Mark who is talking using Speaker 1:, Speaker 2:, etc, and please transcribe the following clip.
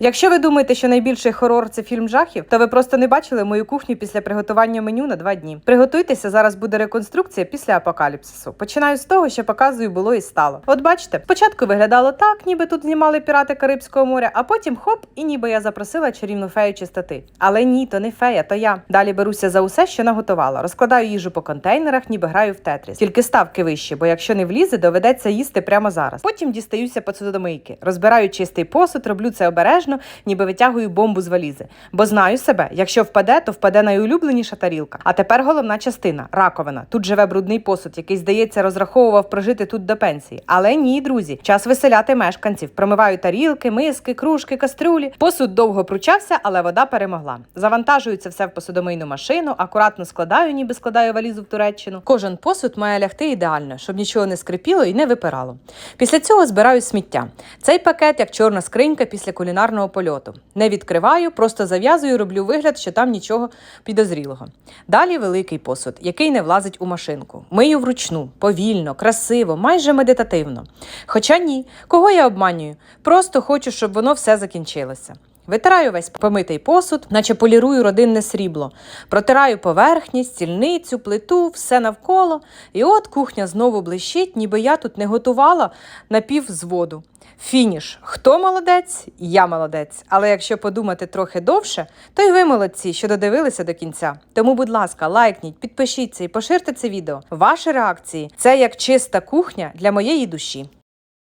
Speaker 1: Якщо ви думаєте, що найбільший хорор це фільм жахів, то ви просто не бачили мою кухню після приготування меню на два дні. Приготуйтеся, зараз буде реконструкція після апокаліпсису. Починаю з того, що показую було і стало. От бачите, спочатку виглядало так, ніби тут знімали пірати Карибського моря, а потім хоп, і ніби я запросила чарівну фею чистоти. Але ні, то не фея, то я. Далі беруся за усе, що наготувала. Розкладаю їжу по контейнерах, ніби граю в тетріс. Тільки ставки вищі, бо якщо не влізе, доведеться їсти прямо зараз. Потім дістаюся посудомийки, розбираю чистий посуд, роблю це обережно, ніби витягую бомбу з валізи. Бо знаю себе, якщо впаде, то впаде найулюбленіша тарілка. А тепер головна частина раковина. Тут живе брудний посуд, який, здається, розраховував прожити тут до пенсії. Але ні, друзі, час виселяти мешканців. Промиваю тарілки, миски, кружки, кастрюлі. Посуд довго пручався, але вода перемогла. Завантажую все в посудомийну машину, акуратно складаю, ніби складаю валізу в Туреччину. Кожен посуд має лягти ідеально, щоб нічого не скрипіло і не випирало. Після цього збираю сміття. Цей пакет як чорна скринька після кулінарного польоту. Не відкриваю, просто зав'язую, роблю вигляд, що там нічого підозрілого. Далі великий посуд, який не влазить у машинку. Мию вручну, повільно, красиво, майже медитативно. Хоча ні, кого я обманюю? Просто хочу, щоб воно все закінчилося. Витираю весь помитий посуд, наче полірую родинне срібло. Протираю поверхні, стільницю, плиту, все навколо. І от кухня знову блищить, ніби я тут не готувала напівзводу. Фініш. Хто молодець? Я молодець. Але якщо подумати трохи довше, то й ви молодці, що додивилися до кінця. Тому, будь ласка, лайкніть, підпишіться і поширте це відео. Ваші реакції це як чиста кухня для моєї душі.